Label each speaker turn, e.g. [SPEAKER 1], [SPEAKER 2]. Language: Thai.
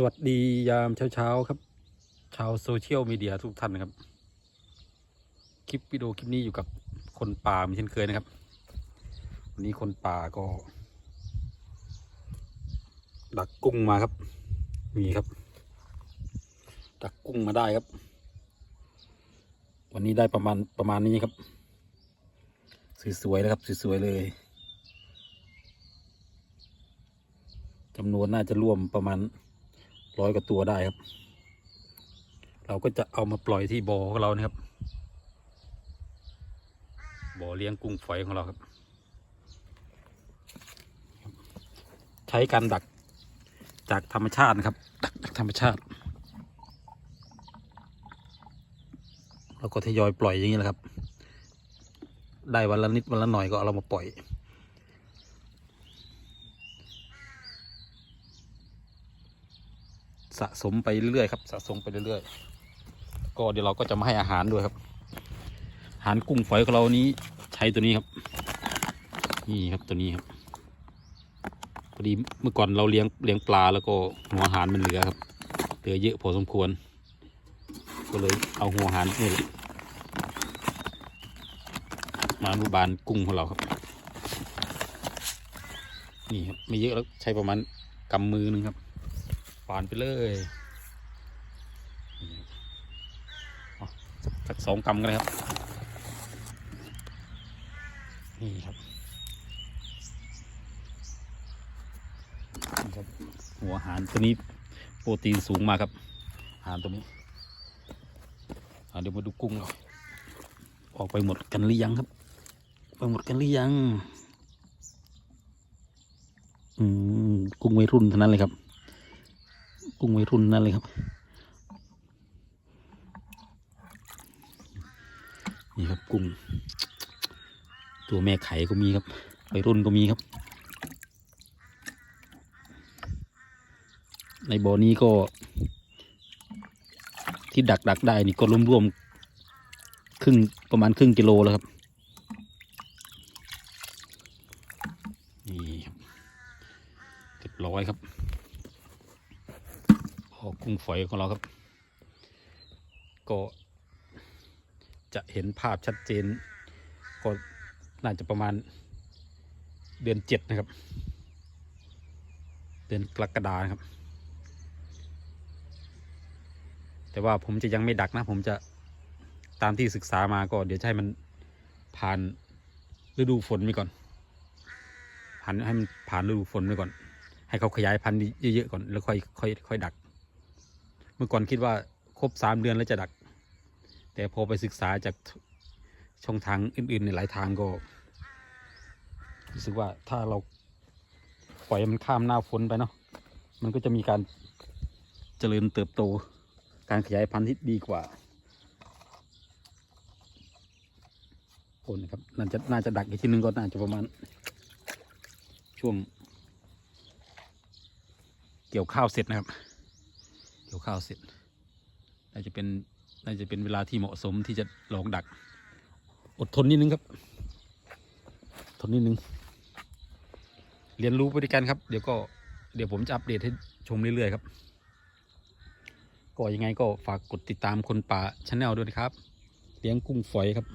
[SPEAKER 1] สวัสดียามเช้าๆครับ ชาวโซเชียลมีเดียทุกท่านนะครับ คลิปวิดีโอคลิปนี้อยู่กับคนป่าเหมือนเช่นเคยนะครับ วันนี้คนป่าก็ ดักกุ้งมาครับ มีครับ ดักกุ้งมาได้ครับ วันนี้ได้ประมาณประมาณนี้ครับ สวยๆเลยครับสวยๆเลยจำนวนน่าจะร่วมประมาณ ร้อยกว่าตัวได้ครับ เราก็จะเอามาปล่อยที่บ่อของเรานะครับบ่อเลี้ยงกุ้งฝอยของเราครับ ใช้การดักจากธรรมชาตินะครับ ดักจากธรรมชาติแล้วก็ทยอยปล่อยอย่างนี้แหละครับ ได้วันละนิดวันละหน่อยก็เอาเรามาปล่อย สะสมไปเรื่อยๆครับ สะสมไปเรื่อยๆ ก็เดี๋ยวเราก็จะมาให้อาหารด้วยครับ อาหารกุ้งฝอยของเรานี้ใช้ตัวนี้ครับ นี่ครับตัวนี้ครับ พอดีเมื่อก่อนเราเลี้ยงเลี้ยงปลาแล้วก็หัวอาหารมันเหลือครับ เหลือเยอะพอสมควร ก็เลยเอาหัวอาหารนี่มาอนุบาลกุ้งของเราครับ นี่ครับไม่เยอะแล้วใช้ประมาณกำมือหนึงครับ ปานไปเลยสักสองกำกันเลยครับ นี่ครับครับ หัวหารตัวนี้โปรตีนสูงมากครับ หารตัวนี้เดี๋ยวมาดูกุ้งเราออกไปหมดกันหรือยังครับ ไปหมดกันหรือยัง อืม กุ้งวัยรุ่นเท่านั้นเลยครับ กุ้งวัยรุ่นนั่นเลยครับ นี่ครับกุ้ง ตัวแม่ไข่ก็มีครับวัยรุ่นก็มีครับ ในบ่อนี้ก็ ที่ดักดักได้นี่ก็รวมๆครึ่งประมาณครึ่งกิโลแล้วครับนี่ครับเรียบร้อยครับ พอกุ้งฝอยของเราครับ ก็จะเห็นภาพชัดเจน ก็น่าจะประมาณเดือนเจ็ดนะครับ เดือนกรกฎาครับ แต่ว่าผมจะยังไม่ดักนะ ผมจะตามที่ศึกษามาก็เดี๋ยวให้มันผ่านฤดูฝนไปก่อนผ่านให้มันผ่านฤดูฝนไปก่อน ให้เขาขยายพันธุ์เยอะๆก่อนแล้วค่อยค่อยค่อยดัก เมื่อก่อนคิดว่าครบสามเดือนแล้วจะดัก แต่พอไปศึกษาจากช่องทางอื่นๆในหลายทางก็รู้สึกว่าถ้าเราปล่อยมันข้ามหน้าฝนไปเนาะมันก็จะมีการเจริญเติบโต การขยายพันธุ์ที่ดีกว่าโอ้นะครับน่าจะน่าจะดักอีกทีนึงก็น่าจะประมาณช่วงเกี่ยวข้าวเสร็จนะครับ เกี่ยวข้าวเสร็จน่าจะเป็นน่าจะเป็นเวลาที่เหมาะสมที่จะลองดัก อดทนนิดนึงครับ ทนนิดนึง เรียนรู้ไปด้วยกันครับ เดี๋ยวก็เดี๋ยวผมจะอัปเดตให้ชมเรื่อยๆครับ ก็ยังไงก็ฝากกดติดตามคนป่าชาแนลด้วยนะครับ เลี้ยงกุ้งฝอยครับ